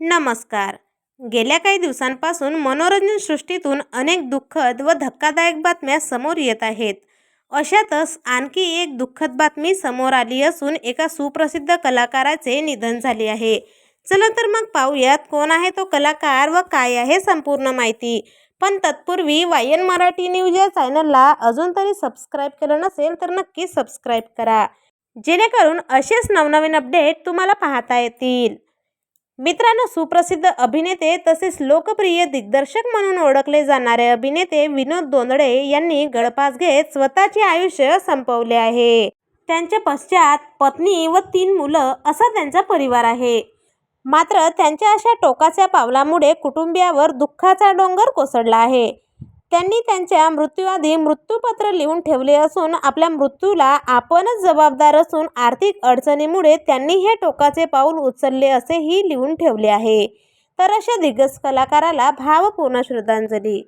नमस्कार. गेल्या काही दिवसांपासून मनोरंजन सृष्टीतून अनेक दुःखद व धक्कादायक बातम्या समोर येत आहेत. अशातच आणखी एक दुःखद बातमी समोर आली असून एका सुप्रसिद्ध कलाकाराचे निधन झाले आहे. चला तर मग पाहूयात कोण आहे तो कलाकार व काय आहे संपूर्ण माहिती. पण तत्पूर्वी वायन मराठी न्यूज या चॅनलला अजून तरी सबस्क्राईब केलं नसेल तर नक्की सबस्क्राईब करा. जेणेकरून असेच नवनवीन अपडेट तुम्हाला पाहता येतील. मित्रांनो सुप्रसिद्ध अभिनेते तसेच लोकप्रिय दिग्दर्शक म्हणून ओळखले जाणारे अभिनेते विनोद दोंदडे यांनी गळपास घेत स्वतःचे आयुष्य संपवले आहे. त्यांच्या पश्चात पत्नी व तीन मुलं असा त्यांचा परिवार आहे. मात्र त्यांच्या अशा टोकाच्या पावलामुळे कुटुंबियावर दुःखाचा डोंगर कोसळला आहे. त्यांनी त्यांच्या मृत्यूआधी मृत्यूपत्र लिहून ठेवले असून आपल्या मृत्यूला आपणच जबाबदार असून आर्थिक अडचणीमुळे त्यांनी हे टोकाचे पाऊल उचलले असेही लिहून ठेवले आहे. तर अशा दिग्गज कलाकाराला भावपूर्ण श्रद्धांजली.